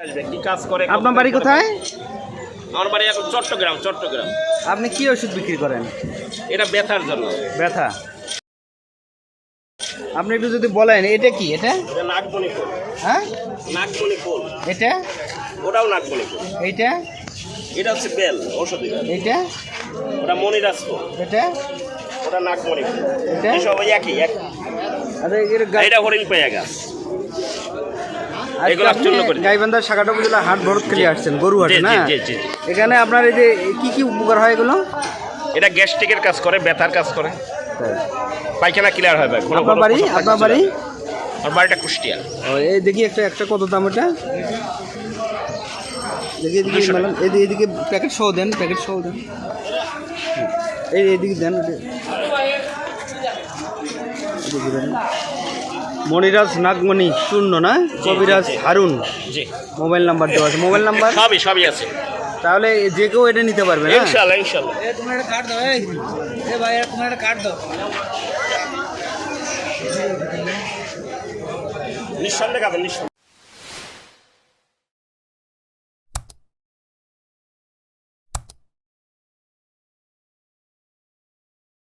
আসবে, কাজ করে আপনার বাড়ি কোথায়? আমার বাড়ি এখন চট্টগ্রাম চট্টগ্রাম। আপনি কি ওষুধ বিক্রি করেন? এটা ব্যথার জন্য। ব্যথা। আপনি একটু যদি বলেন এটা কি এটা? এটা নাকমণি ফুল হ্যাঁ? নাকমণি ফুল এটা? ওটাও নাকমণি ফুল এইটা? এটা হচ্ছে বেল বেল। এইটা? ওটা মনিরাজ ফুল এটা? ওটা নাকমণি ফুল এটা? এসব ওই একই এক গা- এটা হরিণ পেয়ে গাছ। এগুলো করে। শাখাটা উপজেলা হাট ভরত খেলে আসছেন গরু হাটে না। এখানে আপনার এই যে কি কি উপকার হয় এগুলো? এটা গ্যাস্ট্রিকের কাজ করে ব্যথার কাজ করে। পায়খানা ক্লিয়ার হয় ভাই আপনার বাড়ি? আপনার বাড়ি? না। আমার বাড়িটা কুষ্টিয়া। এই দেখি একটা একটা কত দাম এটা দেখি এদিকে টাকা। এদিকে এদিকে প্যাকেট সহ দেন প্যাকেট সহ দেন। এই এদিকে দেন এদিকে দেন। মনিরাজ নাগমণি শূন্য না? কবিরাজ হারুন। জি। মোবাইল নাম্বার দেওয়া আছে। Mobile number? সবই সবই আছে। তাহলে যে কেউ এটা নিতে পারবে না ইনশাআল্লাহ ইনশাআল্লাহ। এ তোমার একটা কার্ড দাও এই। এ ভাই তোমার একটা কার্ড দাও। নিঃসন্দেহে নিঃসন্দেহে।